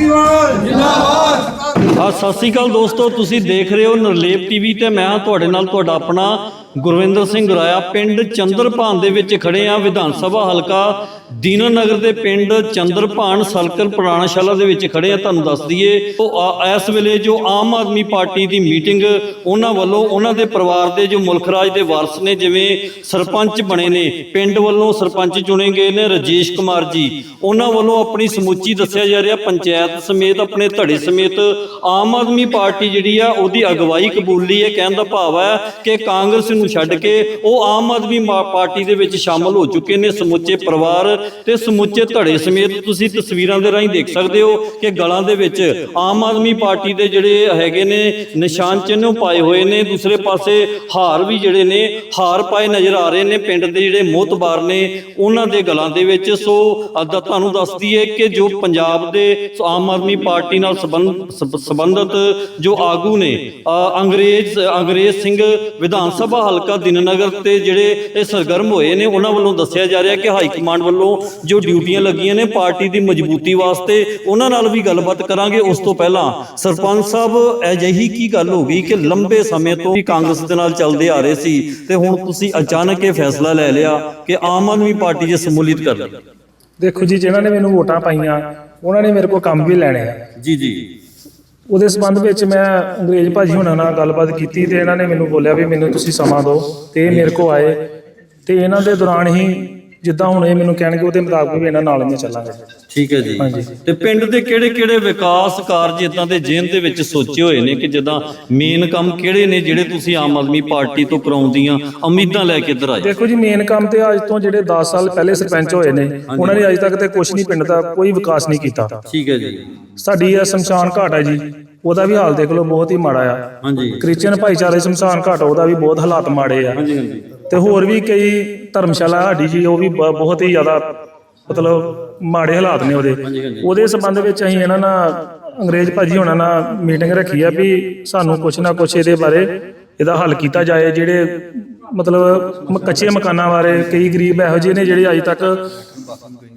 ਕੇਜਰੀਵਾਲ ਜਿੰਦਾਬਾਦ। ਹਾਂ, ਸਤਿ ਸ੍ਰੀ ਅਕਾਲ ਦੋਸਤੋ, ਤੁਸੀਂ ਦੇਖ ਰਹੇ ਹੋ ਨਰਲੇਪ ਟੀਵੀ ਤੇ ਮੈਂ ਤੁਹਾਡੇ ਨਾਲ ਤੁਹਾਡਾ ਆਪਣਾ ਗੁਰਵਿੰਦਰ ਸਿੰਘ ਰਾਇਆ, ਪਿੰਡ ਚੰਦਰਪਾਨ ਦੇ ਵਿੱਚ ਖੜੇ ਆ ਵਿਧਾਨ ਸਭਾ ਹਲਕਾ ਦੀਨਾਨਗਰ ਦੇ ਪਿੰਡ ਚੰਦਰਪਾਨ ਸਲਕਰ ਪੁਰਾਣਾਸ਼ਾਲਾ ਦੇ ਵਿੱਚ ਖੜੇ ਆ, ਤੁਹਾਨੂੰ ਦੱਸ ਦਈਏ, ਉਹ ਆ- ਇਸ ਵੇਲੇ ਜੋ ਆਮ ਆਦਮੀ ਪਾਰਟੀ ਦੀ ਮੀਟਿੰਗ, ਉਹਨਾਂ ਵੱਲੋਂ, ਉਹਨਾਂ ਦੇ ਪਰਿਵਾਰ ਦੇ ਜੋ ਮੁਲਕਰਾਜ ਦੇ ਵਾਰਸ ਨੇ, ਜਿਵੇਂ ਸਰਪੰਚ ਬਣੇ ਨੇ, ਪਿੰਡ ਵੱਲੋਂ ਸਰਪੰਚ ਚੁਣੇ ਗਏ ਨੇ ਰਜੇਸ਼ ਕੁਮਾਰ ਜੀ, ਉਹਨਾਂ ਵੱਲੋਂ ਆਪਣੀ ਸਮੁੱਚੀ ਦੱਸਿਆ ਜਾ ਰਿਹਾ, ਪੰਚਾਇਤ ਸਮੇਤ, ਆਪਣੇ ਧੜੇ ਸਮੇਤ, ਆਮ ਆਦਮੀ ਪਾਰਟੀ ਜਿਹੜੀ ਆ, ਉਹਦੀ ਅਗਵਾਈ ਕਬੂਲੀ ਹੈ, ਕਹਿਣ ਦਾ ਭਾਵ ਹੈ ਕਿ ਕਾਂਗਰਸ ਨੂੰ ਛੱਡ ਕੇ ਉਹ ਆਮ ਆਦਮੀ ਪਾਰਟੀ ਦੇ ਵਿੱਚ ਸ਼ਾਮਲ ਹੋ ਚੁੱਕੇ ਨੇ, ਸਮੁੱਚੇ ਪਰਿਵਾਰ ਤੇ ਸਮੁੱਚੇ ਧੜੇ ਸਮੇਤ ਤੁਸੀਂ ਤਸਵੀਰਾਂ ਦੇ ਰਾਹੀਂ ਦੇਖ ਸਕਦੇ ਹੋ ਕਿ ਗਲਾਂ ਦੇ ਵਿੱਚ ਆਮ ਆਦਮੀ ਪਾਰਟੀ ਦੇ ਜਿਹੜੇ ਹੈਗੇ ਨੇ ਨਿਸ਼ਾਨ ਚਿੰਨ੍ਹ ਪਾਏ ਹੋਏ ਨੇ ਦੂਸਰੇ ਪਾਸੇ ਹਾਰ ਵੀ ਜਿਹੜੇ ਨੇ ਹਾਰ ਪਾਏ ਨਜ਼ਰ ਆ ਰਹੇ ਨੇ ਪਿੰਡ ਦੇ ਜਿਹੜੇ ਮੋਹਤਬਾਰ ਨੇ ਉਹਨਾਂ ਦੇ ਗਲਾਂ ਦੇ ਵਿੱਚ। ਸੋ ਅੱਦਾ ਤੁਹਾਨੂੰ ਦੱਸਦੀ ਹੈ ਕਿ ਜੋ ਪੰਜਾਬ ਦੇ ਆਮ ਆਦਮੀ ਪਾਰਟੀ ਨਾਲ ਸੰਬੰਧ ਸਬ- ਜੋ ਆਗੂ ਨੇ ਅ, ਅੰਗਰੇਜ਼ ਅੰਗਰੇਜ਼ ਸਿੰਘ ਵਿਧਾਨ ਸਭਾ ਹਲਕਾ ਦਿਨਨਗਰ ਤੇ ਜਿਹੜੇ ਇਹ ਸਰਗਰਮ ਹੋਏ ਨੇ ਉਹਨਾਂ ਵੱਲੋਂ ਦੱਸਿਆ ਜਾ ਰਿਹਾ ਕਿ ਹਾਈ ਕਮਾਂਡ ਵੱਲੋਂ ਜੋ ਡਿਊਟੀਆਂ ਲੱਗੀਆਂ ਨੇ ਪਾਰਟੀ ਦੀ ਮਜ਼ਬੂਤੀ ਵਾਸਤੇ ਉਹਨਾਂ ਨਾਲ ਵੀ ਗੱਲਬਾਤ ਕਰਾਂਗੇ ਉਸ ਤੋਂ ਪਹਿਲਾਂ। ਸਰਪੰਚ ਸਾਹਿਬ ਅਜਿਹੀ ਕੀ ਗੱਲ ਹੋ ਗਈ ਕਿ ਲੰਬੇ ਸਮੇਂ ਤੋਂ ਹੀ ਕਾਂਗਰਸ ਦੇ ਨਾਲ ਚੱਲਦੇ ਆ ਰਹੇ ਸੀ ਤੇ ਹੁਣ ਤੁਸੀਂ ਅਚਾਨਕ ਇਹ ਫੈਸਲਾ ਲੈ ਲਿਆ ਕਿ ਆਮ ਆਦਮੀ ਪਾਰਟੀ 'ਚ ਸਮੂਲੀਅਤ ਕਰ ਲਈ ਦੇਖੋ ਜੀ ਜਿਨ੍ਹਾਂ ਨੇ ਮੈਨੂੰ ਵੋਟਾਂ ਪਾਈਆਂ ਉਹਨਾਂ ਨੇ ਮੇਰੇ ਕੋਲ ਕੰਮ ਵੀ ਲੈਣੇ ਆ। ਜੀ ਜੀ। ਉਹਦੇ ਸੰਬੰਧ ਵਿੱਚ ਮੈਂ ਅੰਗਰੇਜ਼ ਭਾਜੀ ਹੁਣਾਂ ਨਾਲ ਗੱਲਬਾਤ ਕੀਤੀ ਤੇ ਇਹਨਾਂ ਨੇ ਮੈਨੂੰ ਬੋਲਿਆ ਵੀ ਮੈਨੂੰ ਤੁਸੀਂ ਸਮਾਂ ਦਿਓ ਤੇ ਇਹ ਮੇਰੇ ਕੋਲ ਆਏ ਤੇ ਇਹਨਾਂ ਦੇ ਦੌਰਾਨ ਹੀ ਜਿੱਦਾਂ ਹੁਣ ਇਹ ਮੈਨੂੰ ਕਹਿਣਗੇ ਉਹਦੇ ਮੁਤਾਬਕ ਵੀ ਇਹਨਾਂ ਨਾਲ ਮੈਂ ਚੱਲਾਂਗਾ। ਠੀਕ ਹੈ ਜੀ। ਤੇ ਪਿੰਡ ਦੇ ਕਿਹੜੇ ਕਿਹੜੇ ਵਿਕਾਸ ਕਾਰਜ ਇਦਾਂ ਦੇ ਜੇਨ ਦੇ ਵਿੱਚ ਸੋਚੇ ਹੋਏ ਨੇ ਕਿ ਜਿੱਦਾਂ ਮੇਨ ਕੰਮ ਕਿਹੜੇ ਨੇ ਜਿਹੜੇ ਤੁਸੀਂ ਆਮ ਆਦਮੀ ਪਾਰਟੀ ਤੋਂ ਕਰਾਉਂਦੀਆਂ? ਉਮੀਦਾਂ ਲੈ ਕੇ ਇੱਧਰ ਆਏ ਦੇਖੋ ਜੀ ਮੇਨ ਕੰਮ ਤੇ ਅੱਜ ਤੋਂ ਜਿਹੜੇ 10 ਸਾਲ ਪਹਿਲੇ ਸਰਪੰਚ ਹੋਏ ਨੇ ਉਹਨਾਂ ਨੇ ਅੱਜ ਤੱਕ ਤੇ ਕੁਝ ਨਹੀਂ ਪਿੰਡ ਦਾ ਕੋਈ ਵਿਕਾਸ ਨਹੀਂ ਕੀਤਾ। ਠੀਕ ਹੈ ਜੀ। ਸਾਡੀ ਇਹ ਸ਼ਮਸ਼ਾਨ ਘਾਟ ਹੈ ਜੀ ਉਹਦਾ ਵੀ ਹਾਲ ਦੇਖ ਲਓ ਬਹੁਤ ਹੀ ਮਾੜਾ ਆ। ਹਾਂਜੀ। ਕ੍ਰਿਸਚੀਅਨ ਭਾਈਚਾਰੇ ਸ਼ਮਸ਼ਾਨ ਘਾਟ ਉਹਦਾ ਵੀ ਬਹੁਤ ਹਾਲਾਤ ਮਾੜੇ ਆ। ਹਾਂਜੀ ਹਾਂਜੀ। ਤੇ ਹੋਰ ਵੀ ਕਈ ਧਰਮਸ਼ਾਲਾ ਸਾਡੀ ਜੀ ਉਹ ਵੀ ਬ- ਬਹੁਤ ਹੀ ਜ਼ਿਆਦਾ ਮਤਲਬ ਮਾੜੇ ਹਾਲਾਤ ਨੇ ਉਹਦੇ। ਉਹਦੇ ਸੰਬੰਧ ਵਿੱਚ ਅਸੀਂ ਇਹਨਾਂ ਨਾਲ ਅੰਗਰੇਜ਼ ਭਾਜੀ ਹੋਣਾ ਨਾਲ ਮੀਟਿੰਗ ਰੱਖੀ ਆ ਵੀ ਸਾਨੂੰ ਕੁਛ ਨਾ ਕੁਛ ਇਹਦੇ ਬਾਰੇ ਇਹਦਾ ਹੱਲ ਕੀਤਾ ਜਾਏ ਜਿਹੜੇ ਮਤਲਬ ਮ- ਕੱਚੇ ਮਕਾਨਾਂ ਬਾਰੇ ਕਈ ਗਰੀਬ ਇਹੋ ਜਿਹੇ ਨੇ ਜਿਹੜੇ ਅਜੇ ਤੱਕ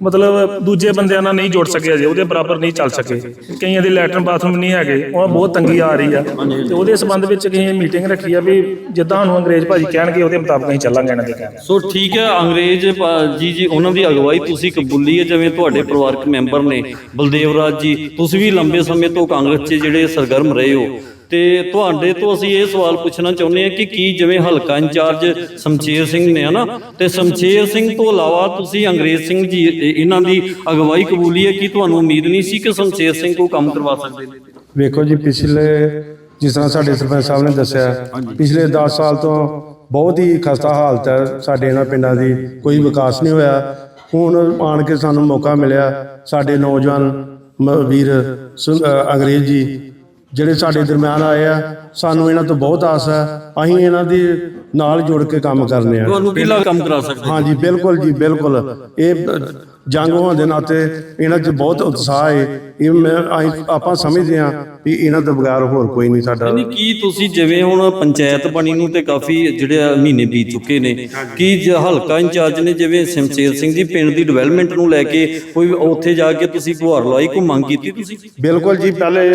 ਮਤਲਬ ਦੂਜੇ ਬੰਦਿਆਂ ਨਾਲ ਨਹੀਂ ਜੁੜ ਸਕੇ ਅਜੇ, ਉਹਦੇ ਬਰਾਬਰ ਨਹੀਂ ਚੱਲ ਸਕੇ। ਕਈਆਂ ਦੇ ਲੈਟਰਨ ਬਾਥਰੂਮ ਨਹੀਂ ਹੈਗੇ, ਉਹ ਬਹੁਤ ਤੰਗੀ ਆ ਰਹੀ ਆ। ਤੇ ਉਹਦੇ ਸੰਬੰਧ ਵਿੱਚ ਕਈ ਮੀਟਿੰਗ ਰੱਖੀ ਆ ਵੀ ਜਿੱਦਾਂ ਸਾਨੂੰ ਅੰਗਰੇਜ਼ ਭਾਜੀ ਕਹਿਣਗੇ, ਉਹਦੇ ਮੁਤਾਬਕ ਅਸੀਂ ਚੱਲਾਂਗੇ ਇਹਨਾਂ ਦੇ ਕਹਿਣ ਸੋ ਠੀਕ ਹੈ ਅੰਗਰੇਜ਼ ਪਾ- ਜੀ ਜੀ, ਉਹਨਾਂ ਦੀ ਅਗਵਾਈ ਤੁਸੀਂ ਕਬੂਲੀ ਹੈ ਜਿਵੇਂ ਤੁਹਾਡੇ ਪਰਿਵਾਰਕ ਮੈਂਬਰ ਨੇ ਬਲਦੇਵ ਰਾਜ ਜੀ। ਤੁਸੀਂ ਵੀ ਲੰਬੇ ਸਮੇਂ ਤੋਂ ਕਾਂਗਰਸ 'ਚ ਜਿਹੜੇ ਸਰਗਰਮ ਰਹੇ ਹੋ। ਤੇ ਤੁਹਾਡੇ ਤੋਂ ਅਸੀਂ ਇਹ ਸਵਾਲ ਪੁੱਛਣਾ ਚਾਹੁੰਦੇ ਹਾਂ ਕਿ ਕੀ ਜਿਵੇਂ ਹਲਕਾ ਇੰਚਾਰਜ ਸ਼ਮਸ਼ੇਰ ਸਿੰਘ ਨੇ ਹਨਾ ਤੇ ਸ਼ਮਸ਼ੇਰ ਸਿੰਘ ਤੋਂ ਇਲਾਵਾ ਤੁਸੀਂ ਅੰਗਰੇਜ਼ ਸਿੰਘ ਜੀ ਇਹ- ਇਹਨਾਂ ਦੀ ਅਗਵਾਈ ਕਬੂਲੀ ਹੈ ਕਿ ਤੁਹਾਨੂੰ ਉਮੀਦ ਨਹੀਂ ਸੀ ਕਿ ਸ਼ਮਸ਼ੇਰ ਸਿੰਘ ਕੋ ਕੰਮ ਕਰਵਾ ਸਕਦੇ ਨੇ? ਵੇਖੋ ਜੀ ਪਿਛਲੇ ਜਿਸ ਤਰ੍ਹਾਂ ਸਾਡੇ ਸਰਪੰਚ ਸਾਹਿਬ ਨੇ ਦੱਸਿਆ ਪਿਛਲੇ 10 ਸਾਲ ਤੋਂ ਬਹੁਤ ਹੀ ਖਸਤਾ ਹਾਲਤ ਹੈ ਸਾਡੇ ਇਹਨਾਂ ਪਿੰਡਾਂ ਦੀ ਕੋਈ ਵਿਕਾਸ ਨਹੀਂ ਹੋਇਆ। ਹੁਣ ਆਣ ਕੇ ਸਾਨੂੰ ਮੌਕਾ ਮਿਲਿਆ ਸਾਡੇ ਨੌਜਵਾਨ ਵੀਰ ਅੰਗਰੇਜ਼ ਜੀ ਜਿਹੜੇ ਸਾਡੇ ਦਰਮਿਆਨ ਆਏ ਆ ਸਾਨੂੰ ਇਹਨਾਂ ਤੋਂ ਬਹੁਤ ਆਸ ਹੈ। ਅਸੀਂ ਇਹਨਾਂ ਦੀ ਨਾਲ ਜੁੜ ਕੇ ਕੰਮ ਕਰਨੇ ਆ। ਤੁਹਾਨੂੰ ਕੀ ਲੱਗ ਕੰਮ ਕਰਾ ਸਕਦੇ? ਹਾਂਜੀ ਬਿਲਕੁਲ ਜੀ ਬਿਲਕੁਲ। ਇਹ ਜੰਗ ਹੋਣ ਦੇ ਨਾਤੇ ਇਹਨਾਂ 'ਚ ਬਹੁਤ ਉਤਸ਼ਾਹ ਹੈ ਇਹ ਮੈਂ ਆਪਾਂ ਸਮਝਦੇ ਹਾਂ ਵੀ ਇਹਨਾਂ ਤੋਂ ਬਗੈਰ ਹੋਰ ਕੋਈ ਨਹੀਂ ਸਾਡਾ। ਨਹੀਂ ਕੀ ਤੁਸੀਂ ਜਿਵੇਂ ਹੁਣ ਪੰਚਾਇਤ ਬਣੀ ਨੂੰ ਤੇ ਕਾਫੀ ਜਿਹੜੇ ਆ ਮਹੀਨੇ ਬੀਤ ਚੁੱਕੇ ਨੇ ਕੀ ਜ- ਹਲਕਾ ਇੰਚਾਰਜ ਨੇ ਜਿਵੇਂ ਸ਼ਮਸ਼ੇਰ ਸਿੰਘ ਜੀ ਪਿੰਡ ਦੀ ਡਿਵੈਲਪਮੈਂਟ ਨੂੰ ਲੈ ਕੇ ਕੋਈ ਉੱਥੇ ਜਾ ਕੇ ਤੁਸੀਂ ਗੁਹਾਰ ਲਵਾਈ ਕੋਈ ਮੰਗ ਕੀਤੀ ਤੁਸੀਂ? ਬਿਲਕੁਲ ਜੀ ਪਹਿਲੇ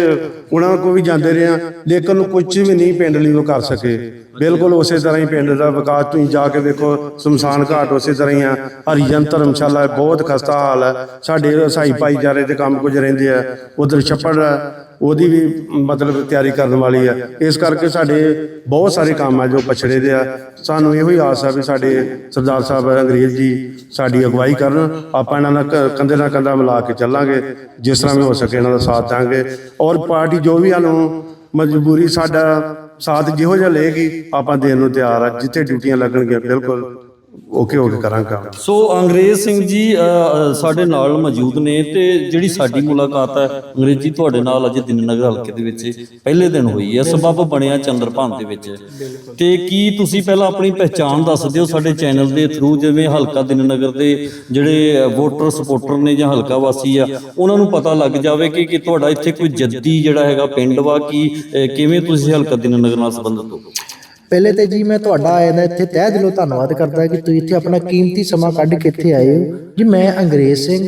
ਉਹਨਾਂ ਕੋਲ ਵੀ ਜਾਂਦੇ ਰਹੇ ਹਾਂ ਲੇਕਿਨ ਕੁਝ ਵੀ ਨਹੀਂ ਪਿੰਡ ਲਈ ਉਹ ਕਰ ਸਕੇ। ਬਿਲਕੁਲ ਉਸੇ ਤਰ੍ਹਾਂ ਹੀ ਪਿੰਡ ਦਾ ਵਿਕਾਸ ਤੁਸੀਂ ਜਾ ਕੇ ਦੇਖੋ ਸ਼ਮਸ਼ਾਨ ਘਾਟ ਉਸੇ ਤਰ੍ਹਾਂ ਹੀ ਆ। ਹਰੀਜਨ ਧਰਮਸ਼ਾਲਾ ਬਹੁਤ ਖਸਤਾ ਹਾਲ ਹੈ। ਸਾਡੇ ਸਾਈ ਭਾਈਚਾਰੇ ਦੇ ਕੰਮ ਕੁਝ ਰਹਿੰਦੇ ਆ। ਉਧਰ ਛੱਪੜ ਹੈ, ਉਹਦੀ ਵੀ ਮਤਲਬ ਤਿਆਰੀ ਕਰਨ ਵਾਲੀ ਆ। ਇਸ ਕਰਕੇ ਸਾਡੇ ਬਹੁਤ ਸਾਰੇ ਕੰਮ ਆ ਜੋ ਪਛੜੇ ਦੇ ਆ। ਸਾਨੂੰ ਇਹੋ ਹੀ ਆਸ ਆ ਵੀ ਸਾਡੇ ਸਰਦਾਰ ਸਾਹਿਬ ਅੰਗਰੇਜ਼ ਜੀ ਸਾਡੀ ਅਗਵਾਈ ਕਰਨ। ਆਪਾਂ ਇਹਨਾਂ ਨਾਲ ਕ- ਕੰਧੇ ਨਾਲ ਕੰਧਾ ਮਿਲਾ ਕੇ ਚੱਲਾਂਗੇ ਜਿਸ ਤਰ੍ਹਾਂ ਵੀ ਹੋ ਸਕੇ ਇਹਨਾਂ ਦਾ ਸਾਥ ਦਾਂਗੇ ਔਰ ਪਾਰਟੀ ਜੋ ਵੀ ਸਾਨੂੰ ਮਜਬੂਰੀ ਸਾਡਾ ਸਾਥ ਜਿਹੋ ਜਿਹਾ ਲਏਗੀ ਆਪਾਂ ਦੇਣ ਨੂੰ ਤਿਆਰ ਆ ਜਿੱਥੇ ਡਿਊਟੀਆਂ ਲੱਗਣਗੀਆਂ ਬਿਲਕੁਲ। ਓਕੇ ਓਕੇ ਕਰਾਂਗੇ ਸੋ ਅੰਗਰੇਜ਼ ਸਿੰਘ ਜੀ ਅ, ਸਾਡੇ ਨਾਲ ਮੌਜੂਦ ਨੇ ਤੇ ਜਿਹੜੀ ਸਾਡੀ ਮੁਲਾਕਾਤ ਹੈ ਅੰਗਰੇਜ਼ ਜੀ ਤੁਹਾਡੇ ਨਾਲ ਅੱਜ ਦਿਨਨਗਰ ਹਲਕੇ ਦੇ ਵਿੱਚ ਪਹਿਲੇ ਦਿਨ ਹੋਈ ਹੈ ਸਬਬ ਬਣਿਆ ਚੰਦਰਪਾਨ ਦੇ ਵਿੱਚ। ਤੇ ਕੀ ਤੁਸੀਂ ਪਹਿਲਾਂ ਆਪਣੀ ਪਹਿਚਾਣ ਦੱਸ ਦਿਓ ਸਾਡੇ ਚੈਨਲ ਦੇ ਥਰੂ ਜਿਵੇਂ ਹਲਕਾ ਦਿਨਨਗਰ ਦੇ ਜਿਹੜੇ ਵੋਟਰ ਸਪੋਰਟਰ ਨੇ ਜਾਂ ਹਲਕਾ ਵਾਸੀ ਆ ਉਹਨਾਂ ਨੂੰ ਪਤਾ ਲੱਗ ਜਾਵੇ ਕਿ ਕਿ ਤੁਹਾਡਾ ਇੱਥੇ ਕੋਈ ਜੱਦੀ ਜਿਹੜਾ ਹੈਗਾ ਪਿੰਡ ਵਾ ਕੀ ਅ, ਕਿਵੇਂ ਤੁਸੀਂ ਹਲਕਾ ਦਿਨਨਗਰ ਨਾਲ ਸੰਬੰਧਿਤ ਹੋ? ਪਹਿਲੇ ਤੇ ਜੀ ਮੈਂ ਤੁਹਾਡਾ ਇਹਦਾ ਇੱਥੇ ਤਹਿ ਦਿਲੋਂ ਧੰਨਵਾਦ ਕਰਦਾ ਕਿ ਤੁਸੀਂ ਇੱਥੇ ਆਪਣਾ ਕੀਮਤੀ ਸਮਾਂ ਕੱਢ ਕੇ ਇੱਥੇ ਆਏ ਹੋ। ਜੀ ਮੈਂ ਅੰਗਰੇਜ਼ ਸਿੰਘ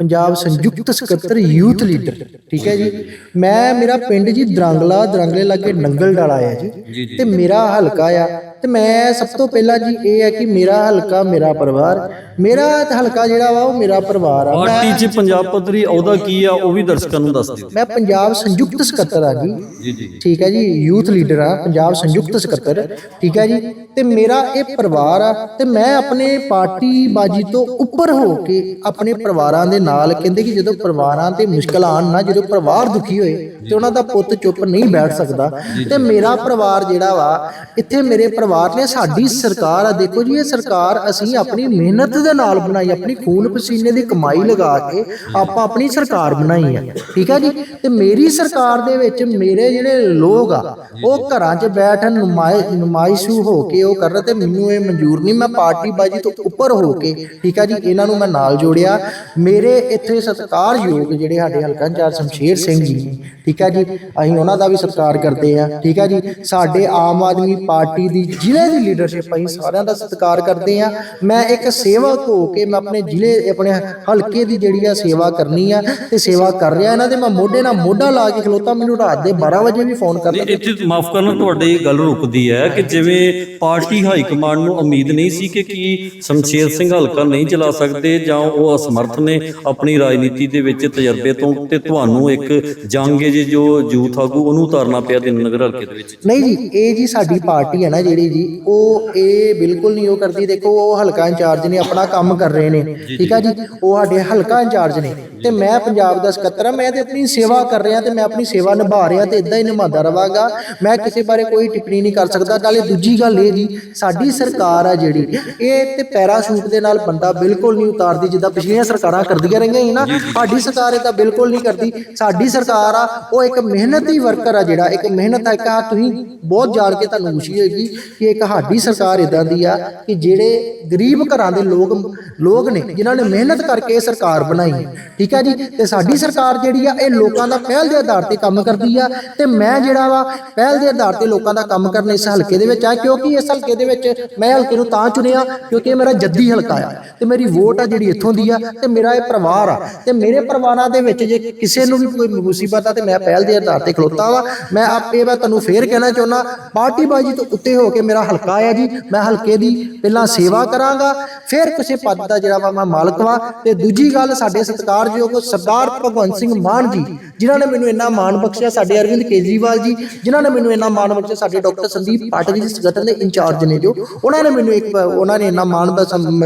ਪੰਜਾਬ ਸੰਯੁਕਤ ਸਕੱਤਰ ਯੂਥ ਲੀਡਰ ਠੀਕ ਹੈ ਜੀ? ਮੈਂ ਮੇਰਾ ਪਿੰਡ ਜੀ ਦਰੰਗਲਾ ਦਰੰਗਲੇ ਲਾਗੇ ਨੰਗਲ ਡਾਲਾ ਆ ਜੀ। ਤੇ ਮੇਰਾ ਹਲਕਾ ਆ ਤੇ ਮੈਂ ਸਭ ਤੋਂ ਪਹਿਲਾਂ ਜੀ ਇਹ ਹੈ ਕਿ ਮੇਰਾ ਹਲਕਾ ਮੇਰਾ ਪਰਿਵਾਰ ਮੇਰਾ ਹਲਕਾ ਜਿਹੜਾ ਵਾ ਉਹ ਮੇਰਾ ਪਰਿਵਾਰ ਆ। ਪਾਰਟੀ 'ਚ ਪੰਜਾਬ ਪੱਧਰੀ ਅਹੁਦਾ ਕੀ ਆ ਉਹ ਵੀ ਦਰਸ਼ਕਾਂ ਨੂੰ ਦੱਸ ਦਿਓ। ਮੈਂ ਪੰਜਾਬ ਸੰਯੁਕਤ ਸਕੱਤਰ ਆ ਜੀ। ਜੀ ਜੀ ਠੀਕ ਹੈ ਜੀ ਯੂਥ ਲੀਡਰ ਆ ਪੰਜਾਬ ਸੰਯੁਕਤ ਸਕੱਤਰ। ਠੀਕ ਹੈ ਜੀ ਤੇ ਮੇਰਾ ਇਹ ਪਰਿਵਾਰ ਆ ਤੇ ਮੈਂ ਆਪਣੇ ਪਾਰਟੀ ਬਾਜੀ ਤੋਂ ਉੱਪਰ ਹੋ ਕੇ ਆਪਣੇ ਪਰਿਵਾਰਾਂ ਦੇ ਨਾਲ ਕਹਿੰਦੇ ਕਿ ਜਦੋਂ ਪਰਿਵਾਰਾਂ ਤੇ ਮੁਸ਼ਕਲ ਆਣ ਨਾ ਜਦੋਂ ਪਰਿਵਾਰ ਦੁਖੀ ਹੋਏ ਤੇ ਉਹਨਾਂ ਦਾ ਪੁੱਤ ਚੁੱਪ ਨਹੀਂ ਬੈਠ ਸਕਦਾ। ਤੇ ਮੇਰਾ ਪਰਿਵਾਰ ਜਿਹੜਾ ਵਾ ਇੱਥੇ ਮੇਰੇ ਪਰਿਵਾਰ ਨੇ ਸਾਡੀ ਸਰਕਾਰ ਆ ਦੇਖੋ ਜੀ, ਇਹ ਸਰਕਾਰ ਅਸੀਂ ਆਪਣੀ ਮਿਹਨਤ ਦੇ ਨਾਲ ਬਣਾਈ, ਆਪਣੀ ਖੂਨ ਪਸੀਨੇ ਦੀ ਕਮਾਈ ਲਗਾ ਕੇ ਆਪਾਂ ਆਪਣੀ ਸਰਕਾਰ ਬਣਾਈ ਆ। ਠੀਕ ਆ ਜੀ? ਤੇ ਮੇਰੀ ਸਰਕਾਰ ਦੇ ਵਿੱਚ ਮੇਰੇ ਜਿਹੜੇ ਲੋਕ ਆ, ਉਹ ਘਰਾਂ 'ਚ ਬੈਠ ਨੁਮਾਇ ਹੋ ਕੇ ਉਹ ਕਰ ਰਹੇ ਤੇ ਮੈਨੂੰ ਇਹ ਮਨਜ਼ੂਰ ਨਹੀਂ, ਮੈਂ ਪਾਰਟੀ ਬਾਜੀ ਤੋਂ ਉੱਪਰ ਹੋ ਕੇ, ਠੀਕ ਆ ਜੀ, ਇਹਨਾਂ ਨੂੰ ਮੈਂ ਨਾਲ ਜੋੜਿਆ। ਮੇਰੇ ਇੱਥੇ ਸਤਿਕਾਰਯੋਗ ਜਿਹੜੇ ਸਾਡੇ ਹਲਕਾ ਚਾਰ ਸ਼ਮਸ਼ੇਰ ਸਿੰਘ ਜੀ ਨੇ, ਠੀਕ ਆ ਜੀ, ਅਸੀਂ ਉਹਨਾਂ ਦਾ ਵੀ ਸਤਿਕਾਰ ਕਰਦੇ ਆ, ਠੀਕ ਆ ਜੀ। ਸਾਡੇ ਆਮ ਆਦਮੀ ਪਾਰਟੀ ਦੀ ਜ਼ਿਲ੍ਹੇ ਦੀ ਲੀਡਰਸ਼ਿਪ ਅਸੀਂ ਸਾਰਿਆਂ ਦਾ ਸਤਿਕਾਰ ਕਰਦੇ ਆ। ਮੈਂ ਇੱਕ ਸੇਵਕ ਹੋ ਕੇ ਮੈਂ ਆਪਣੇ ਜ਼ਿਲ੍ਹੇ ਆਪਣੇ ਹਲਕੇ ਦੀ ਜਿਹੜੀ ਆ ਸੇਵਾ ਕਰਨੀ ਆ ਤੇ ਸੇਵਾ ਕਰ ਰਿਹਾ ਇਹਨਾਂ ਦੇ। ਮੈਂ ਮੋਢੇ ਨਾਲ ਮੋਢਾ ਲਾ ਕੇ ਖਲੋਤਾ ਮੈਨੂੰ ਰਾਤ ਦੇ 12 ਵਜੇ ਵੀ ਫੋਨ ਕਰਦੇ। ਇੱਥੇ ਮਾਫ ਕਰਨਾ ਤੁਹਾਡੀ ਗੱਲ ਰੁਕਦੀ ਹੈ ਕਿ ਜਿਵੇਂ ਪਾਰਟੀ ਹਾਈ ਕਮਾਂਡ ਨੂੰ ਉਮੀਦ ਨਹੀਂ ਸੀ ਕਿ ਕੀ ਸ਼ਮਸ਼ੇਰ ਸਿੰਘ ਹਲਕਾ ਨਹੀਂ ਚਲਾ ਸਕਦੇ ਜਾਂ ਉਹ ਅਸਮਰਥ ਨੇ ਆਪਣੀ ਰਾਜਨੀਤੀ ਦੇ ਵਿੱਚ ਤਜਰਬੇ ਤੋਂ ਤੇ ਤੁਹਾਨੂੰ ਇੱਕ ਜੰਗ ਜੇ ਜੋ ਯੂਥ ਆਗੂ ਉਹਨੂੰ ਉਤਾਰਨਾ ਪਿਆ ਦਿਨਨਗਰ ਹਲਕੇ ਦੇ ਵਿੱਚ। ਨਹੀਂ ਜੀ ਇਹ ਜੀ ਸਾਡੀ ਪਾਰਟੀ ਹੈ ਨਾ ਜਿਹੜੀ ਜੀ। ਉਹ ਇਹ ਬਿਲਕੁਲ ਨਹੀਂ ਉਹ ਕਰਦੀ। ਦੇਖੋ ਉਹ ਹਲਕਾ ਇੰਚਾਰਜ ਨੇ ਆਪਣਾ ਕੰਮ ਕਰ ਰਹੇ ਨੇ। ਠੀਕ ਆ ਜੀ? ਉਹ ਸਾਡੇ ਹਲਕਾ ਇੰਚਾਰਜ ਨੇ। ਤੇ ਮੈਂ ਪੰਜਾਬ ਦਾ ਸਕੱਤਰ ਆ। ਮੈਂ ਤੇ ਆਪਣੀ ਸੇਵਾ ਕਰ ਰਿਹਾ ਤੇ ਮੈਂ ਆਪਣੀ ਸੇਵਾ ਨਿਭਾ ਰਿਹਾ ਤੇ ਇਦਾਂ ਹੀ ਨਿਭਾਉਂਦਾ ਰਵਾਂਗਾ। ਮੈਂ ਕਿਸੇ ਬਾਰੇ ਕੋਈ ਟਿੱਪਣੀ ਨਹੀਂ ਕਰ ਸਕਦਾ। ਨਾਲੇ ਦੂਜੀ ਗੱਲ ਇਹ ਜੀ ਸਾਡੀ ਸਰਕਾਰ ਆ ਜਿਹੜੀ ਇਹ ਤੇ ਪੈਰਾਸ਼ੂਟ ਦੇ ਨਾਲ ਬੰਦਾ ਬਿਲਕੁਲ ਨਹੀਂ ਉਤਾਰਦੀ। ਜਿੱਦਾਂ ਪਿਛਲੀਆਂ ਸਰਕਾਰਾਂ ਕਰਦੀਆਂ ਰਹੀਆਂ ਸੀ ਨਾ ਸਾਡੀ ਸਰਕਾਰ ਇਹ ਤਾਂ ਬਿਲਕੁਲ ਨਹੀਂ ਕਰਦੀ। ਸਾਡੀ ਸਰਕਾਰ ਆ ਉਹ ਇੱਕ ਮਿਹਨਤੀ ਵਰਕਰ ਆ ਜਿਹੜਾ। ਇੱਕ ਮਿਹਨਤ ਆ ਇੱਕ ਆ ਤੁਸੀਂ ਬਹੁਤ ਜਾਣ ਕੇ ਤੁਹਾਨੂੰ ਖੁਸ਼ੀ ਹੋਏਗੀ। ਕਿ ਇੱਕ ਸਾਡੀ ਸਰਕਾਰ ਇਦਾਂ ਦੀ ਆ ਕਿ ਜਿਹੜੇ ਗਰੀਬ ਘਰਾਂ ਦੇ ਲੋਕ ਲੋਕ ਨੇ, ਜਿਨ੍ਹਾਂ ਨੇ ਮਿਹਨਤ ਕਰਕੇ ਇਹ ਸਰਕਾਰ ਬਣਾਈ। ਹੈ। ਠੀਕ ਹੈ ਜੀ? ਤੇ ਸਾਡੀ ਸਰਕਾਰ ਜਿਹੜੀ ਆ, ਇਹ ਲੋਕਾਂ ਦਾ ਪਹਿਲ ਦੇ ਆਧਾਰ ਤੇ ਕੰਮ ਕਰਦੀ ਆ। ਤੇ ਮੈਂ ਜਿਹੜਾ ਵਾ, ਪਹਿਲ ਦੇ ਆਧਾਰ ਤੇ ਲੋਕਾਂ ਦਾ ਕੰਮ ਕਰਨ ਇਸ ਹਲਕੇ ਦੇ ਵਿੱਚ ਆ, ਕਿਉਂਕਿ ਇਸ ਹਲਕੇ ਦੇ ਵਿੱਚ ਮੈਂ ਹਲਕੇ ਨੂੰ ਤਾਂ ਚੁਣਿਆ, ਕਿਉਂਕਿ ਇਹ ਮੇਰਾ ਜੱਦੀ ਹਲਕਾ ਆ। ਤੇ ਮੇਰੀ ਵੋਟ ਆ ਜਿਹੜੀ ਇੱਥੋਂ ਦੀ ਆ, ਤੇ ਮੇਰਾ ਇਹ ਪਰਿਵਾਰ ਆ। ਤੇ ਮੇਰੇ ਪਰਿਵਾਰਾਂ ਦੇ ਵਿੱਚ ਜੇ ਕਿਸੇ ਨੂੰ ਵੀ ਕੋਈ ਮੁਸੀਬਤ ਆ, ਤੇ ਮੈਂ ਪਹਿਲ ਦੇ ਆਧਾਰ ਤੇ ਖਲੋਤਾ ਵਾ। ਮੈਂ ਆਪੇ ਮੈਂ ਤੁਹਾਨੂੰ ਫੇਰ ਕਹਿਣਾ ਚਾਹੁੰਦਾ ਪਾਰਟੀ ਬਾਜੀ ਤੋਂ ਉੱਤੇ ਹੋ ਕੇ ਮੇਰਾ ਹਲਕਾ ਆ ਜੀ। ਮੈਂ ਹਲਕੇ ਦੀ ਪਹਿਲਾਂ ਸੇਵਾ ਕਰਾਂਗਾ, ਫਿਰ ਕਿਸੇ ਪਦ ਦਾ ਜਿਹੜਾ ਵਾ ਮੈਂ ਮਾਲਕ ਵਾਂ ਤੇ ਦੂਜੀ ਗੱਲ ਸਾਡੇ ਸਤਿਕਾਰਯੋਗ ਸਰਦਾਰ ਭਗਵੰਤ ਸਿੰਘ ਮਾਨ ਜੀ, ਜਿਨ੍ਹਾਂ ਨੇ ਮੈਨੂੰ ਇੰਨਾ ਮਾਣ ਬਖਸ਼ਿਆ ਸਾਡੇ ਅਰਵਿੰਦ ਕੇਜਰੀਵਾਲ ਜੀ, ਜਿਨ੍ਹਾਂ ਨੇ ਮੈਨੂੰ ਇੰਨਾ ਮਾਣ ਬਖਸ਼ਿਆ ਸਾਡੇ ਡਾਕਟਰ ਸੰਦੀਪ ਪਾਟਿਲ ਜੀ ਸੰਗਠਨ ਦੇ ਇੰਚਾਰਜ ਨੇ ਜੋ, ਉਹਨਾਂ ਨੇ ਮੈਨੂੰ ਇੱਕ, ਉਹਨਾਂ ਨੇ ਇੰਨਾ ਮਾਣ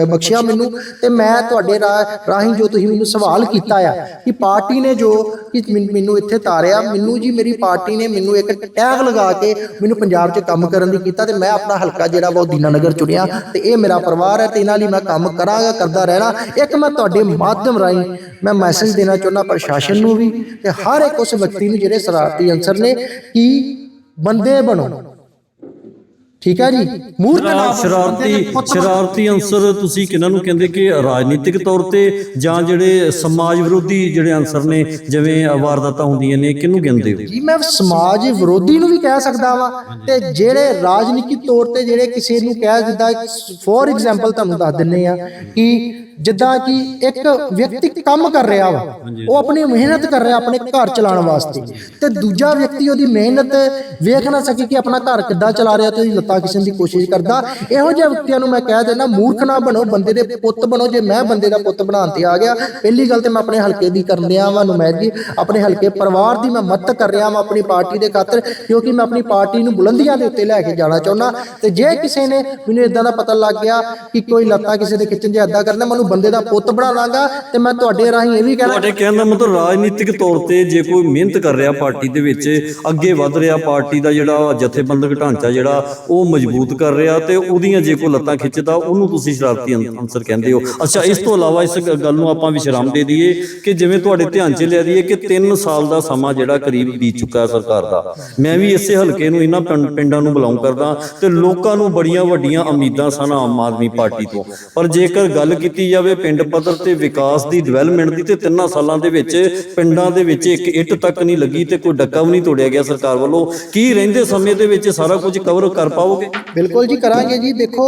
ਬਖਸ਼ਿਆ ਮੈਨੂੰ ਤੇ ਮੈਂ ਤੁਹਾਡੇ ਰਾ- ਰਾਹੀਂ ਜੋ ਤੁਸੀਂ ਮੈਨੂੰ ਸਵਾਲ ਕੀਤਾ ਆ ਕਿ ਪਾਰਟੀ ਨੇ ਜੋ ਕਿ ਮੈਨ- ਮੈਨੂੰ ਇੱਥੇ ਤਾਰਿਆ, ਮੈਨੂੰ ਜੀ ਮੇਰੀ ਪਾਰਟੀ ਨੇ ਮੈਨੂੰ ਇੱਕ ਟੈਗ ਲਗਾ ਕੇ ਮੈਨੂੰ ਪੰਜਾਬ 'ਚ ਕੰਮ ਕਰਨ ਦੀ ਕੀਤਾ ਤੇ ਮੈਂ ਆਪਣਾ ਹਲਕਾ ਜਿਹੜਾ ਵਾ ਉਹ ਦੀਨਾਨਗਰ ਚੁਣਿਆ ਤੇ ਇਹ ਮੇਰਾ ਪਰਿਵਾਰ ਹੈ ਤੇ ਇਹਨਾਂ ਲਈ ਮੈਂ ਕੰਮ ਕਰਾਂਗਾ ਕਰਦਾ ਰਹਿਣਾ, ਇੱਕ ਮੈਂ ਤੁਹਾਡੇ ਮਾਧਿਅਮ ਰਾਹੀਂ ਮੈਂ ਮੈਸੇਜ ਦੇਣਾ ਚਾਹੁੰਦਾ, ਪ੍ਰਸ਼ਾਸਨ ਨੂੰ ਵੀ, ਤੇ ਹਰ ਇੱਕ ਉਸ ਵਿਅਕਤੀ ਨੂੰ ਜਿਹੜੇ ਸ਼ਰਾਰਤੀ ਅੰਸਰ ਨੇ, ਕਿ ਬੰਦੇ ਬਣੋ। ਠੀਕ ਹੈ ਜੀ? ਮੂਰਖ ਨਾ ਸ਼ਰਾਰਤੀ। ਸ਼ਰਾਰਤੀ ਅੰਸਰ ਤੁਸੀਂ ਕਿਹਨਾਂ ਨੂੰ ਕਹਿੰਦੇ ਕਿ ਰਾਜਨੀਤਿਕ ਤੌਰ ਤੇ ਜਾਂ ਜਿਹੜੇ ਸਮਾਜ ਵਿਰੋਧੀ ਜਿਹੜੇ ਅੰਸਰ ਨੇ ਜਿਵੇਂ ਵਾਰਦਾਤਾਂ ਹੁੰਦੀਆਂ ਨੇ ਕਿਹਨੂੰ ਕਹਿੰਦੇ ਹੋ? ਜੀ ਮੈਂ ਸਮਾਜ ਵਿਰੋਧੀ ਨੂੰ ਵੀ ਕਹਿ ਸਕਦਾ ਵਾਂ ਤੇ ਜਿਹੜੇ ਰਾਜਨੀਤਿਕ ਤੌਰ ਤੇ ਜਿਹੜੇ ਕਿਸੇ ਨੂੰ ਕਹਿ ਜਿੱਦਾਂ ਫੋਰ ਐਗਜ਼ਾਮਪਲ ਤੁਹਾਨੂੰ ਦੱਸ ਦਿੰਨੇ ਆ ਕਿ ਜਿੱਦਾਂ ਕਿ ਇੱਕ ਵਿਅਕਤੀ ਕੰਮ ਕਰ ਰਿਹਾ ਵਾ ਉਹ ਆਪਣੀ ਮਿਹਨਤ ਕਰ ਰਿਹਾ ਆਪਣੇ ਘਰ ਚਲਾਉਣ ਵਾਸਤੇ ਤੇ ਦੂਜਾ ਵਿਅਕਤੀ ਉਹਦੀ ਮਿਹਨਤ ਵੇਖ ਨਾ ਸਕੇ ਕਿ ਆਪਣਾ ਘਰ ਕਿੱਦਾਂ ਚਲਾ ਰਿਹਾ ਤੇ ਉਹਦੀ ਲੱਤਾਂ ਕਿਸੇ ਦੀ ਕੋਸ਼ਿਸ਼ ਕਰਦਾ, ਇਹੋ ਜਿਹੇ ਵਿਅਕਤੀਆਂ ਨੂੰ ਮੈਂ ਕਹਿ ਦੇਣਾ ਮੂਰਖ ਨਾ ਬਣੋ, ਬੰਦੇ ਦੇ ਪੁੱਤ ਬਣੋ, ਜੇ ਮੈਂ ਬੰਦੇ ਦਾ ਪੁੱਤ ਬਣਾਉਣ ਤੇ ਆ ਗਿਆ, ਪਹਿਲੀ ਗੱਲ ਤੇ ਮੈਂ ਆਪਣੇ ਹਲਕੇ ਦੀ ਕਰਨ ਦਿਆ ਵਾਂ, ਨੁਮਾਇੰਦਗੀ, ਆਪਣੇ ਹਲਕੇ ਪਰਿਵਾਰ ਦੀ ਮੈਂ ਮਦਦ ਕਰ ਰਿਹਾ ਵਾਂ ਆਪਣੀ ਪਾਰਟੀ ਦੇ ਖਾਤਰ, ਕਿਉਂਕਿ ਮੈਂ ਆਪਣੀ ਪਾਰਟੀ ਨੂੰ ਬੁਲੰਦੀਆਂ ਦੇ ਉੱਤੇ ਲੈ ਕੇ ਜਾਣਾ ਚਾਹੁੰਦਾ। ਤੇ ਜੇ ਕਿਸੇ ਨੇ ਮੈਨੂੰ ਇਦਾਂ ਦਾ ਪਤਾ ਲੱਗ ਗਿਆ ਕਿ ਕੋਈ ਲੱਤਾਂ ਕਿਸੇ ਦੇ ਖਿੱਚਣ ਜਾਂ ਇਦਾਂ ਕਰਨਾ ਮੈਨੂੰ ਬੰਦੇ ਦਾ ਪੁੱਤ ਬਣਾ ਲਾਂਗਾ ਤੇ ਮੈਂ ਤੁਹਾਡੇ ਰਾਹੀਂ ਇਹ ਵੀ ਕਹਿਣਾ ਤੁਹਾਡੇ ਕਹਿਣ ਦਾ ਮਤਲਬ ਰਾਜਨੀਤਿਕ ਤੌਰ ਤੇ ਜੇ ਕੋਈ ਮਿਹਨਤ ਕਰ ਰਿਹਾ ਪਾਰਟੀ ਦੇ ਵਿੱਚ, ਅੱਗੇ ਵੱਧ ਰਿਹਾ ਪਾਰਟੀ ਦਾ ਜਿਹੜਾ ਜਥੇਬੰਦਕ ਢਾਂਚਾ ਜਿਹੜਾ, ਉਹ ਮਜ਼ਬੂਤ ਕਰ ਰਿਹਾ ਤੇ ਉਹਦੀਆਂ ਜੇ ਕੋਈ ਲੱਤਾਂ ਖਿੱਚਦਾ, ਉਹਨੂੰ ਤੁਸੀਂ ਸ਼ਰਾਰਤੀ ਅੰ- ਕਹਿੰਦੇ ਹੋ। ਅੱਛਾ, ਇਸ ਤੋਂ ਇਲਾਵਾ ਇਸ ਗੱਲ ਨੂੰ ਆਪਾਂ ਵਿਸ਼ਰਾਮ ਦੇ ਦਈਏ ਕਿ ਜਿਵੇਂ ਤੁਹਾਡੇ ਧਿਆਨ 'ਚ ਲਿਆ ਦਈਏ ਕਿ 3 ਸਾਲ ਦਾ ਸਮਾਂ ਜਿਹੜਾ ਕਰੀਬ ਬੀਤ ਚੁੱਕਾ ਹੈ ਸਰਕਾਰ ਦਾ। ਮੈਂ ਵੀ ਇਸੇ ਹਲਕੇ ਨੂੰ ਇਹਨਾਂ ਪਿੰਡਾਂ ਨੂੰ ਬਿਲੋਂਗ ਕਰਦਾ ਤੇ ਲੋਕਾਂ ਨੂੰ ਬੜੀਆਂ ਵੱਡੀਆਂ ਉਮੀਦਾਂ ਸਨ ਆਮ ਆਦਮੀ ਪਾਰਟੀ ਤੋਂ। ਪਰ ਜੇਕਰ ਗੱਲ ਕੀਤੀ ਜਾਵੇ ਪਿੰਡ ਪੱਧਰ ਤੇ ਵਿਕਾਸ ਦੀ, ਡਿਵੈਲਪਮੈਂਟ ਦੀ ਤੇ ਤਿੰਨਾਂ ਸਾਲਾਂ ਦੇ ਵਿੱਚ ਪਿੰਡਾਂ ਦੇ ਵਿੱਚ ਇੱਕ ਇੱਟ ਤੱਕ ਨਹੀਂ ਲੱਗੀ ਤੇ ਕੋਈ ਡੱਕਾ ਵੀ ਨਹੀਂ ਤੋੜਿਆ ਗਿਆ ਸਰਕਾਰ ਵੱਲੋਂ। ਕੀ ਰਹਿੰਦੇ ਸਮੇਂ ਦੇ ਵਿੱਚ ਸਾਰਾ ਕੁਝ ਕਵਰ ਕਰ ਪਾ ਪਾਓਗੇ? ਬਿਲਕੁਲ ਜੀ ਕਰਾਂਗੇ ਜੀ। ਦੇਖੋ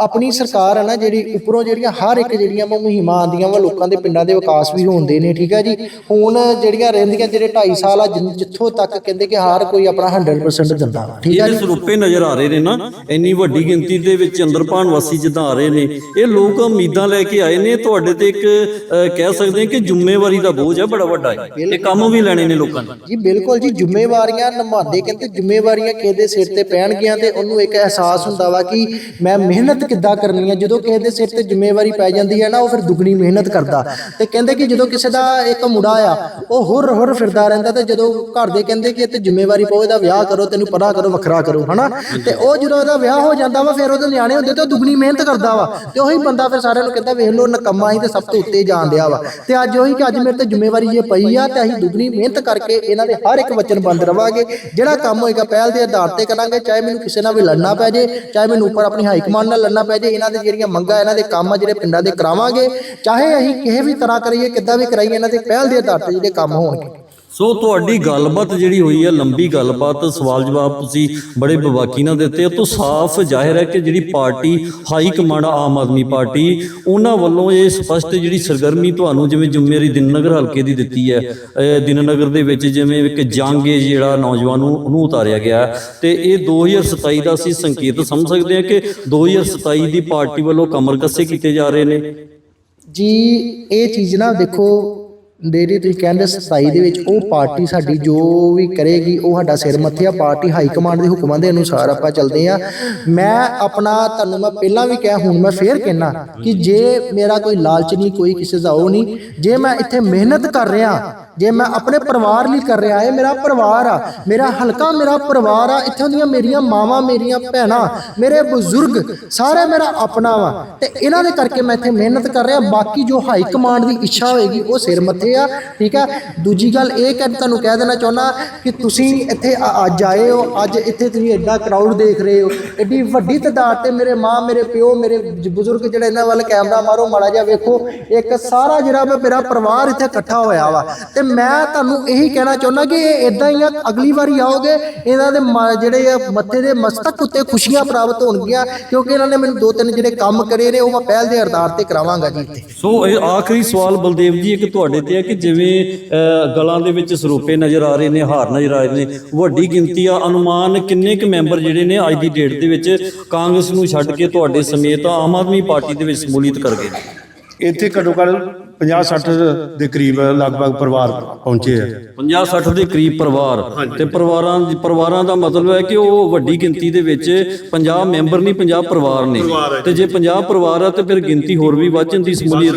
ਆਪਣੀ ਸਰਕਾਰ ਹੈ ਨਾ ਜਿਹੜੀ ਉੱਪਰੋਂ ਜਿਹੜੀਆਂ ਹਰ ਇੱਕ ਜਿਹੜੀਆਂ ਮੁਹਿੰਮਾਂ ਆਉਂਦੀਆਂ ਵਾ ਲੋਕਾਂ ਦੇ ਪਿੰਡਾਂ ਦੇ ਵਿਕਾਸ ਵੀ ਹੁੰਦੇ ਨੇ ਠੀਕ ਹੈ ਜੀ? ਹੁਣ ਜਿਹੜੀਆਂ ਰਹਿੰਦੀਆਂ ਜਿਹੜੇ 2.5 ਸਾਲ ਆ ਜਿੱਥੋਂ ਤੱਕ ਕਹਿੰਦੇ ਕਿ ਹਰ ਕੋਈ ਆਪਣਾ 100% ਦਿੰਦਾ ਠੀਕ ਹੈ ਜੀ? ਸਰੂਪੇ ਨਜ਼ਰ ਆ ਰਹੇ ਨੇ ਨਾ ਇੰਨੀ ਵੱਡੀ ਗਿਣਤੀ ਦੇ ਵਿੱਚ ਚੰਦਰਪਾਨ ਵਾਸੀ ਜਿੱਦਾਂ ਆ ਰਹੇ ਨੇ ਇਹ ਲੋਕ ਉਮੀਦਾਂ ਲੈ ਕੇ ਆਏ ਨੇ ਤੁਹਾਡੇ ਤੇ ਇੱਕ ਕਹਿ ਸਕਦੇ ਕਿ ਜ਼ਿੰਮੇਵਾਰੀ ਦਾ ਬੋਝ ਹੈ ਬੜਾ ਵੱਡਾ ਹੈ ਇਹ ਕੰਮ ਵੀ ਲੈਣੇ ਨੇ ਲੋਕਾਂ ਨੇ। ਜੀ ਬਿਲਕੁਲ ਜੀ ਜ਼ਿੰਮੇਵਾਰੀਆਂ ਨਿਭਾਉਂਦੇ ਕਹਿੰਦੇ ਜ਼ਿੰਮੇਵਾਰੀਆਂ ਕਿਸੇ ਦੇ ਸਿਰ ਤੇ ਪੈਣਗੀਆਂ ਤੇ ਉਹਨੂੰ ਇੱਕ ਅਹਿਸਾਸ ਹੁੰਦਾ ਵਾ ਕਿ ਮੈਂ ਮਿਹਨਤ ਕਿੱਦਾਂ ਕਰਨੀ ਹੈ? ਜਦੋਂ ਕਿਸੇ ਦੇ ਸਿਰ ਤੇ ਜ਼ਿੰਮੇਵਾਰੀ ਪੈ ਜਾਂਦੀ ਹੈ ਨਾ, ਉਹ ਫਿਰ ਦੁੱਗਣੀ ਮਿਹਨਤ ਕਰਦਾ। ਤੇ ਕਹਿੰਦੇ ਕਿ ਜਦੋਂ ਕਿਸੇ ਦਾ ਇੱਕ ਮੁੰਡਾ ਆ, ਉਹ ਹੁਰ ਹੁਰ ਫਿਰਦਾ ਰਹਿੰਦਾ ਤੇ ਜਦੋਂ ਘਰ ਦੇ ਕਹਿੰਦੇ ਕਿ ਇਹ ਤੇ ਜ਼ਿੰਮੇਵਾਰੀ ਪਵੇ ਇਹਦਾ ਵਿਆਹ ਕਰੋ, ਤੈਨੂੰ ਪਤਾ ਕਰੋ, ਵੱਖਰਾ ਕਰੋ, ਹਨਾ? ਤੇ ਉਹ ਜਦੋਂ ਉਹਦਾ ਵਿਆਹ ਹੋ ਜਾਂਦਾ ਵਾ, ਫਿਰ ਉਹਦੇ ਨਿਆਣੇ ਹੁੰਦੇ ਤੇ ਉਹ ਦੁੱਗਣੀ ਮਿਹਨਤ ਕਰਦਾ ਵਾ। ਤੇ ਉਹੀ ਬੰਦਾ ਫਿਰ ਸਾਰਿਆਂ ਨੂੰ ਕਹਿੰਦਾ, ਵੇਖ ਲਓ, ਨਕਮਾ ਹੀ ਤੇ ਸਭ ਤੋਂ ਉੱਤੇ ਜਾਣ ਡਿਆ ਵਾ। ਤੇ ਅੱਜ ਉਹੀ ਕਿ ਅੱਜ ਮੇਰੇ ਤੇ ਜ਼ਿੰਮੇਵਾਰੀ ਜੇ ਪਈ ਆ, ਤੇ ਅਸੀਂ ਦੁੱਗਣੀ ਮਿਹਨਤ ਕਰਕੇ ਇਹਨਾਂ ਦੇ ਹਰ ਇੱਕ ਵਚਨ ਬੰਦ ਰਵਾਂਗੇ। ਜਿਹੜਾ ਕੰਮ ਹੋਏਗਾ, ਪਹਿਲ ਦੇ ਆਧਾਰ ਤੇ ਕਰਾਂਗੇ, ਚਾਹੇ ਮੈਨੂੰ ਕਿਸੇ ਨਾਲ ਵੀ ਲੜਨਾ ਪੈ ਜੇ, ਚਾਹੇ ਮੈਨੂੰ ਉੱਪਰ ਆਪਣੀ ਹਾਈ ਕਮਾਂਡ ਨਾਲ ਲੜਨਾ ਪੈ ਜੇ, ਇਹਨਾਂ ਦੇ ਜਿਹੜੀਆਂ ਮੰਗਾਂ, ਇਹਨਾਂ ਦੇ ਕੰਮ ਜਿਹੜੇ ਪਿੰਡਾਂ ਦੇ ਕਰਾਵਾਂਗੇ, ਚਾਹੇ ਅਸੀਂ ਕਿਸੇ ਵੀ ਤਰ੍ਹਾਂ ਕਰੀਏ, ਕਿੱਦਾਂ ਵੀ ਕਰਾਈਏ, ਇਹਨਾਂ ਦੇ ਪਹਿਲ ਦੇ ਆਧਾਰ ਤੇ ਜਿਹੜੇ ਕੰਮ ਹੋਣਗੇ। ਸੋ ਤੁਹਾਡੀ ਗੱਲਬਾਤ ਜਿਹੜੀ ਹੋਈ ਹੈ ਲੰਬੀ ਗੱਲਬਾਤ, ਸਵਾਲ ਜਵਾਬ ਤੁਸੀਂ ਬੜੇ ਬਵਾਕੀ ਨਾਲ ਦਿੱਤੇ। ਤੋਂ ਸਾਫ਼ ਜ਼ਾਹਿਰ ਹੈ ਕਿ ਜਿਹੜੀ party, high command Aam Aadmi Party, ਉਹਨਾਂ ਵੱਲੋਂ ਇਹ ਸਪਸ਼ਟ ਜਿਹੜੀ ਸਰਗਰਮੀ ਤੁਹਾਨੂੰ ਜਿਵੇਂ ਜ਼ਿੰਮੇਵਾਰੀ ਦਿਨਨਗਰ ਹਲਕੇ ਦੀ ਦਿੱਤੀ ਹੈ। ਅਹ ਦਿਨਨਗਰ ਦੇ ਵਿੱਚ ਜਿਵੇਂ ਇੱਕ ਜੰਗ ਹੈ ਜਿਹੜਾ ਨੌਜਵਾਨ ਨੂੰ, ਉਹਨੂੰ ਉਤਾਰਿਆ ਗਿਆ। ਹੈ ਤੇ ਇਹ 2027 ਦਾ ਅਸੀਂ ਸੰਕੇਤ ਸਮਝ ਸਕਦੇ ਹਾਂ ਕਿ 2027 ਦੀ ਪਾਰਟੀ ਵੱਲੋਂ ਕਮਰ ਕੱਸੇ ਕੀਤੇ ਜਾ ਰਹੇ ਨੇ। ਜੀ, ਇਹ ਚੀਜ਼ ਨਾ ਦੇਖੋ ਜਿਹੜੀ ਤੁਸੀਂ ਕਹਿੰਦੇ ਸਤਾਈ ਦੇ ਵਿੱਚ ਉਹ ਪਾਰਟੀ ਸਾਡੀ ਜੋ ਵੀ ਕਰੇਗੀ, ਉਹ ਸਾਡਾ ਸਿਰ ਮੱਥੇ ਆ, ਪਾਰਟੀ ਹਾਈ ਕਮਾਂਡ ਦੇ ਹੁਕਮਾਂ ਦੇ ਅਨੁਸਾਰ ਆਪਾਂ ਚੱਲਦੇ ਆ ਮੈਂ ਆਪਣਾ, ਤੁਹਾਨੂੰ ਮੈਂ ਪਹਿਲਾਂ ਵੀ ਕਿਹਾ, ਹੁਣ ਮੈਂ ਫੇਰ ਕਹਿਣਾ ਕਿ ਜੇ ਮੇਰਾ ਕੋਈ ਲਾਲਚ ਨਹੀਂ, ਕੋਈ ਕਿਸੇ ਦਾ ਉਹ ਨਹੀਂ, ਜੇ ਮੈਂ ਇੱਥੇ ਮਿਹਨਤ ਕਰ ਰਿਹਾ ਜੇ ਮੈਂ ਆਪਣੇ ਪਰਿਵਾਰ ਲਈ ਕਰ ਰਿਹਾ, ਇਹ ਮੇਰਾ ਪਰਿਵਾਰ ਆ, ਮੇਰਾ ਹਲਕਾ, ਮੇਰਾ ਪਰਿਵਾਰ ਆ, ਇੱਥੋਂ ਦੀਆਂ ਮੇਰੀਆਂ ਮਾਵਾਂ, ਮੇਰੀਆਂ ਭੈਣਾਂ, ਮੇਰੇ ਬਜ਼ੁਰਗ, ਸਾਰੇ ਮੇਰਾ ਆਪਣਾ ਵਾ। ਤੇ ਇਹਨਾਂ ਦੇ ਕਰਕੇ ਮੈਂ ਇੱਥੇ ਮਿਹਨਤ ਕਰ ਰਿਹਾ, ਬਾਕੀ ਜੋ ਹਾਈ ਕਮਾਂਡ ਦੀ ਇੱਛਾ ਹੋਏਗੀ, ਉਹ ਸਿਰ ਮੱਥੇ ਆ, ਠੀਕ ਆ? ਦੂਜੀ ਗੱਲ ਇਹ ਕਿ ਤੁਹਾਨੂੰ ਕਹਿ ਦੇਣਾ ਚਾਹੁੰਦਾ ਕਿ ਤੁਸੀਂ ਇੱਥੇ ਅੱਜ ਆਏ ਹੋ, ਅੱਜ ਇੱਥੇ ਤੁਸੀਂ ਐਡਾ ਕਰਾਊਡ ਦੇਖ ਰਹੇ ਹੋ ਐਡੀ ਵੱਡੀ ਤਾਦਾਦ ਤੇ ਮੇਰੇ ਮਾਂ, ਮੇਰੇ ਪਿਓ, ਮੇਰੇ ਬਜ਼ੁਰਗ ਜਿਹੜੇ ਇਹਨਾਂ ਵੱਲ ਕੈਮਰਾ ਮਾਰੋ, ਮਾੜਾ ਜਿਹਾ ਵੇਖੋ, ਇੱਕ ਸਾਰਾ ਜਿਹੜਾ ਵਾ ਮੇਰਾ ਪਰਿਵਾਰ ਇੱਥੇ ਇਕੱਠਾ ਹੋਇਆ ਵਾ। ਤੇ ਮੈਂ ਤੁਹਾਨੂੰ ਇਹੀ ਕਹਿਣਾ ਚਾਹੁੰਦਾ ਕਿ ਇਹ ਇਦਾਂ ਹੀ ਆ ਅਗਲੀ ਵਾਰੀ ਆਓਗੇ ਇਹਨਾਂ ਦੇ ਜਿਹੜੇ ਆ ਮੱਥੇ ਦੇ ਮਸਤਕ ਉੱਤੇ ਖੁਸ਼ੀਆਂ ਪ੍ਰਾਪਤ ਹੋਣਗੀਆਂ ਕਿਉਂਕਿ ਇਹਨਾਂ ਨੇ ਮੈਨੂੰ ਦੋ ਤਿੰਨ ਜਿਹੜੇ ਕੰਮ ਕਰੇ ਨੇ ਉਹ ਮੈਂ ਪਹਿਲ ਦੇ ਆਧਾਰ ਤੇ ਕਰਾਵਾਂਗਾ ਜੀ ਸੋ ਇਹ ਆਖਰੀ ਸਵਾਲ ਬਲਦੇਵ ਜੀ ਇੱਕ ਤੁਹਾਡੇ ਤੇ ਹੈ ਕਿ ਜਿਵੇਂ ਅਹ, ਗਲਾਂ ਦੇ ਵਿੱਚ ਸਰੂਪੇ ਨਜ਼ਰ ਆ ਰਹੇ ਨੇ ਹਾਰ ਨਜ਼ਰ ਆ ਰਹੇ ਨੇ ਵੱਡੀ ਗਿਣਤੀ ਆ ਅਨੁਮਾਨ ਕਿੰਨੇ ਕੁ ਮੈਂਬਰ ਜਿਹੜੇ ਨੇ ਅੱਜ ਦੀ ਡੇਟ ਦੇ ਵਿੱਚ ਕਾਂਗਰਸ ਨੂੰ ਛੱਡ ਕੇ ਤੁਹਾਡੇ ਸਮੇਤ ਆਮ ਆਦਮੀ ਪਾਰਟੀ ਦੇ ਵਿੱਚ ਸ਼ਮੂਲੀਅਤ ਕਰ ਗਏ ਇੱਥੇ ਘੱਟੋ ਘੱਟ 50 60 ਦੇ ਕਰੀਬ ਲਗਭਗ ਪਰਿਵਾਰ ਪਹੁੰਚੇ ਆ। 50 60 ਦੇ ਕਰੀਬ ਪਰਿਵਾਰ। ਤੇ ਪਰਿਵਾਰਾਂ ਪਰਿਵਾਰਾਂ ਦਾ ਮਤਲਬ ਹੈ ਕਿ ਉਹ ਵੱਡੀ ਗਿਣਤੀ ਦੇ ਵਿੱਚ 50 ਮੈਂਬਰ ਨਹੀਂ 50 ਪਰਿਵਾਰ ਨੇ। ਤੇ ਜੇ 50 ਪਰਿਵਾਰ ਆ, ਤੇ ਫਿਰ ਗਿਣਤੀ ਹੋਰ ਵੀ ਵੱਧ ਜਾਂਦੀ ਸ਼ਮੂਲੀਅਤ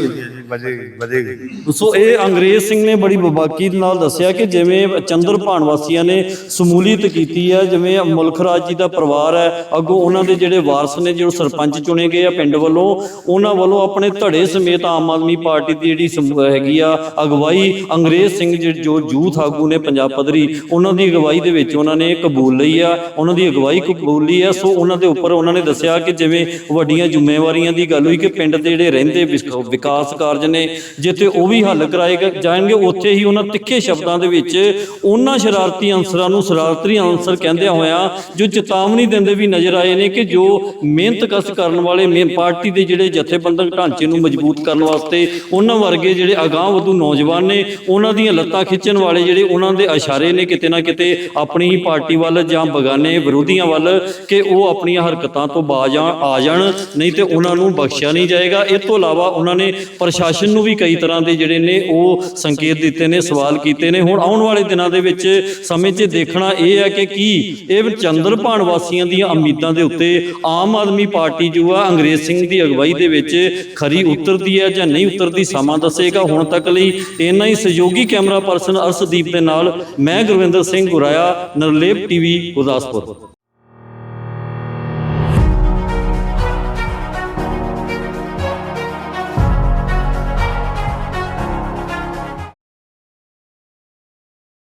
ਵਧੇਗੀ ਸੋ ਇਹ ਅੰਗਰੇਜ਼ ਸਿੰਘ ਨੇ ਬੜੀ ਬਬਾਕੀ ਨਾਲ ਦੱਸਿਆ ਕਿ ਜਿਵੇਂ ਚੰਦਰ ਭਾਣ ਵਾਸੀਆਂ ਨੇ ਸਮੂਲੀਅਤ ਕੀਤੀ ਹੈ ਜਿਵੇਂ ਮੁਲਖ ਰਾਜ ਜੀ ਦਾ ਪਰਿਵਾਰ ਹੈ, ਅੱਗੋਂ ਉਹਨਾਂ ਦੇ ਜਿਹੜੇ ਵਾਰਸ ਨੇ, ਜਿਹੜੇ ਸਰਪੰਚ ਚੁਣੇ ਗਏ ਆ ਪਿੰਡ ਵੱਲੋਂ, ਉਹਨਾਂ ਵੱਲੋਂ ਆਪਣੇ ਧੜੇ ਸਮੇਤ ਆਮ ਆਦਮੀ ਪਾਰਟੀ ਦੀ ਜਿਹੜੀ ਸਮੂ- ਹੈਗੀ ਆ ਅਗਵਾਈ ਅੰਗਰੇਜ਼ ਸਿੰਘ ਜਿਹੜੇ ਜੋ ਯੂਥ ਆਗੂ ਨੇ ਪੰਜਾਬ ਪੱਧਰੀ, ਉਹਨਾਂ ਦੀ ਅਗਵਾਈ ਦੇ ਵਿੱਚ ਉਹਨਾਂ ਨੇ ਕਬੂਲ ਲਈ ਆ, ਉਹਨਾਂ ਦੀ ਅਗਵਾਈ ਕਬੂਲ ਲਈ ਆ, ਸੋ ਉਹਨਾਂ ਦੇ ਉੱਪਰ ਉਹਨਾਂ ਨੇ ਦੱਸਿਆ ਕਿ ਜਿਵੇਂ ਵੱਡੀਆਂ ਜ਼ਿੰਮੇਵਾਰੀਆਂ ਦੀ ਗੱਲ ਹੋਈ ਕਿ ਪਿੰਡ ਦੇ ਜਿਹੜੇ ਰਹਿੰਦੇ ਵਿਕਾਸ ਕਾਰਜ ਨੇ, ਜਿੱਥੇ ਉਹ ਵੀ ਹੱਲ ਕਰਾਏ ਜਾਣਗੇ, ਉੱਥੇ ਹੀ ਉਹਨਾਂ ਤਿੱਖੇ ਸ਼ਬਦਾਂ ਦੇ ਵਿੱਚ ਉਹਨਾਂ ਸ਼ਰਾਰਤੀ ਅਨਸਰਾਂ ਨੂੰ ਸ਼ਰਾਰਤੀ ਅਨਸਰ ਕਹਿੰਦਿਆਂ ਹੋਇਆਂ ਜੋ ਚੇਤਾਵਨੀ ਦਿੰਦੇ ਵੀ ਨਜ਼ਰ ਆਏ ਨੇ ਕਿ ਜੋ ਮਿਹਨਤ ਕਸ ਕਰਨ ਵਾਲੇ ਮੇ, ਪਾਰਟੀ ਦੇ ਜਿਹੜੇ ਜਥੇਬੰਦਕ ਢਾਂਚੇ ਨੂੰ ਮਜ਼ਬੂਤ ਕਰਨ ਵਾਸਤੇ ਉਹਨਾਂ ਵਰਗੇ ਜਿਹੜੇ ਅਗਾਂਹ ਵਧੂ ਨੌਜਵਾਨ ਨੇ, ਉਹਨਾਂ ਦੀਆਂ ਲੱਤਾਂ ਖਿੱਚਣ ਵਾਲੇ ਜਿਹੜੇ ਉਹਨਾਂ ਦੇ ਇਸ਼ਾਰੇ ਨੇ ਕਿਤੇ ਨਾ ਕਿਤੇ ਆਪਣੀ ਹੀ ਪਾਰਟੀ ਵੱਲ ਜਾਂ ਬਗਾਨੇ ਵਿਰੋਧੀਆਂ ਵੱਲ ਕਿ ਉਹ ਆਪਣੀਆਂ ਹਰਕਤਾਂ ਤੋਂ ਬਾਜ ਆ ਜਾਣ, ਨਹੀਂ ਤੇ ਉਹਨਾਂ ਨੂੰ ਬਖਸ਼ਿਆ ਨਹੀਂ ਜਾਏਗਾ। ਇਹ ਤੋਂ ਇਲਾਵਾ ਉਹਨਾਂ ਨੇ ਪ੍ਰਸ਼ਾਸਨ ਨੂੰ ਵੀ ਕਈ ਤਰ੍ਹਾਂ ਦੇ ਜਿਹੜੇ ਨੇ ਉਹ ਸੰਕੇਤ ਦਿੱਤੇ ਨੇ, ਸਵਾਲ ਕੀਤੇ ਨੇ। ਹੁਣ ਆਉਣ ਵਾਲੇ ਦਿਨਾਂ ਦੇ ਵਿੱਚ ਸਮੇਂ 'ਚ ਦੇਖਣਾ ਇਹ ਹੈ ਕਿ ਕੀ ਇਹ ਚੰਦਰਪਾਨ ਵਾਸੀਆਂ ਦੀਆਂ ਉਮੀਦਾਂ ਦੇ ਉੱਤੇ ਆਮ ਆਦਮੀ ਪਾਰਟੀ ਜੋ ਆ, ਅੰਗਰੇਜ਼ ਸਿੰਘ ਦੀ ਅਗਵਾਈ ਦੇ ਵਿੱਚ ਖਰੀ ਉਤਰਦੀ ਹੈ ਜਾਂ ਨਹੀਂ ਉਤਰਦੀ ਸਮਾਂ ਦੱਸੇਗਾ। ਹੁਣ ਤੱਕ ਲਈ ਇੰਨਾ ਹੀ ਸਹਿਯੋਗੀ ਕੈਮਰਾ ਪਰਸਨ ਅਰਸ਼ਦੀਪ ਦੇ ਨਾਲ ਮੈਂ ਗੁਰਵਿੰਦਰ ਸਿੰਘ ਗੁਰਾਇਆ, ਨਰਲੇਪ ਟੀਵੀ, ਗੁਰਦਾਸਪੁਰ।